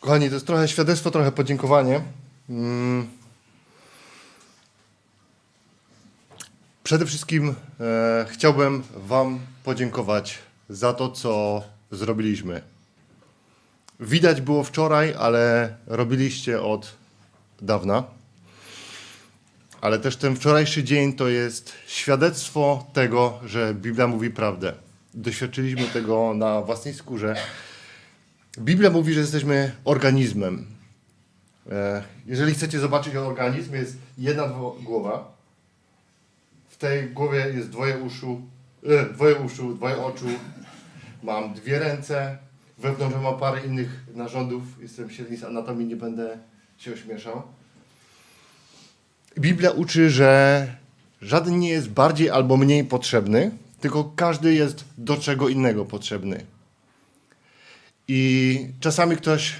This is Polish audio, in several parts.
Kochani, to jest trochę świadectwo, trochę podziękowanie. Mm. Przede wszystkim e, chciałbym Wam podziękować za to, co zrobiliśmy. Widać było wczoraj, ale robiliście od dawna. Ale też ten wczorajszy dzień to jest świadectwo tego, że Biblia mówi prawdę. Doświadczyliśmy tego na własnej skórze. Biblia mówi, że jesteśmy organizmem. E, Jeżeli chcecie zobaczyć organizm, jest jedna głowa. W tej głowie jest dwoje uszu, e, dwoje uszu, dwoje oczu. Mam dwie ręce. Wewnątrz mam parę innych narządów. Jestem średni z anatomii, nie będę się ośmieszał. Biblia uczy, że żaden nie jest bardziej albo mniej potrzebny, tylko każdy jest do czego innego potrzebny. I czasami ktoś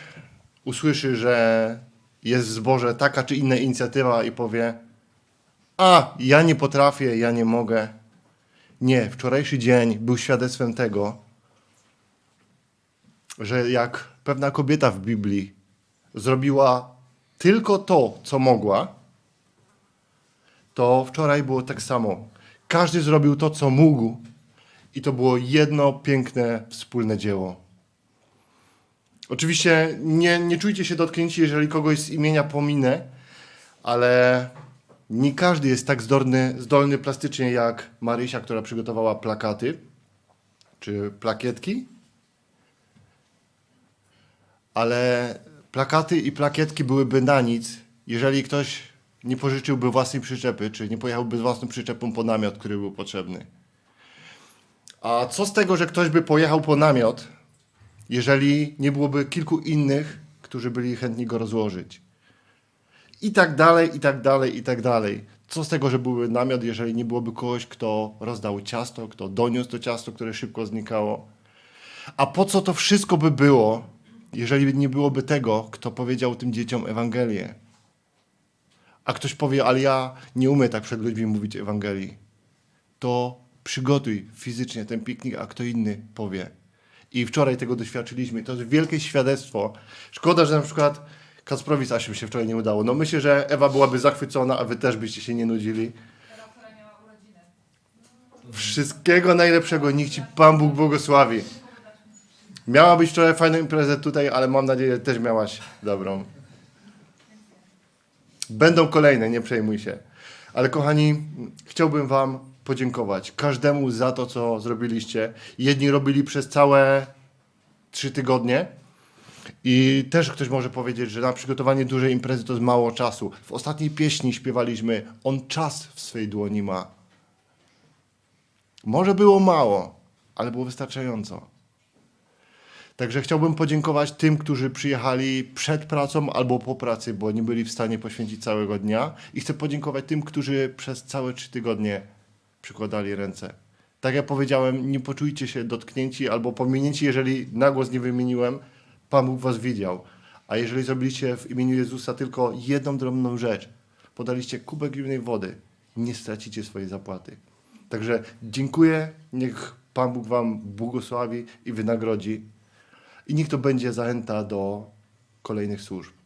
usłyszy, że jest w zborze taka czy inna inicjatywa i powie: A, ja nie potrafię, ja nie mogę. Nie, wczorajszy dzień był świadectwem tego, że jak pewna kobieta w Biblii zrobiła tylko to, co mogła, to wczoraj było tak samo. Każdy zrobił to, co mógł, i to było jedno piękne, wspólne dzieło. Oczywiście nie, nie czujcie się dotknięci, jeżeli kogoś z imienia pominę, ale nie każdy jest tak zdolny, zdolny plastycznie jak Marysia, która przygotowała plakaty czy plakietki. Ale plakaty i plakietki byłyby na nic, jeżeli ktoś nie pożyczyłby własnej przyczepy, czy nie pojechałby z własną przyczepą po namiot, który był potrzebny. A co z tego, że ktoś by pojechał po namiot, jeżeli nie byłoby kilku innych, którzy byli chętni go rozłożyć. I tak dalej, i tak dalej, i tak dalej. Co z tego, że byłby namiot, jeżeli nie byłoby kogoś, kto rozdał ciasto, kto doniósł to ciasto, które szybko znikało? A po co to wszystko by było, jeżeli nie byłoby tego, kto powiedział tym dzieciom Ewangelię? A ktoś powie, ale ja nie umiem tak przed ludźmi mówić Ewangelii. To przygotuj fizycznie ten piknik, a kto inny powie. I wczoraj tego doświadczyliśmy. To jest wielkie świadectwo. Szkoda, że na przykład Kacprowi z Asią się wczoraj nie udało. No myślę, że Ewa byłaby zachwycona, a wy też byście się nie nudzili. Wszystkiego najlepszego. Niech ci Pan Bóg błogosławi. Miała być wczoraj fajna impreza tutaj, ale mam nadzieję, że też miałaś dobrą. Będą kolejne, nie przejmuj się. Ale kochani, chciałbym Wam podziękować każdemu za to, co zrobiliście. Jedni robili przez całe trzy tygodnie. I też ktoś może powiedzieć, że na przygotowanie dużej imprezy to jest mało czasu. W ostatniej pieśni śpiewaliśmy, on czas w swej dłoni ma. Może było mało, ale było wystarczająco. Także chciałbym podziękować tym, którzy przyjechali przed pracą albo po pracy, bo nie byli w stanie poświęcić całego dnia. I chcę podziękować tym, którzy przez całe trzy tygodnie przykładali ręce. Tak jak powiedziałem, nie poczujcie się dotknięci albo pominięci, jeżeli na głos nie wymieniłem. Pan Bóg was widział. A jeżeli zrobiliście w imieniu Jezusa tylko jedną drobną rzecz, podaliście kubek zimnej wody, nie stracicie swojej zapłaty. Także dziękuję, niech Pan Bóg wam błogosławi i wynagrodzi. I niech to będzie zachęta do kolejnych służb.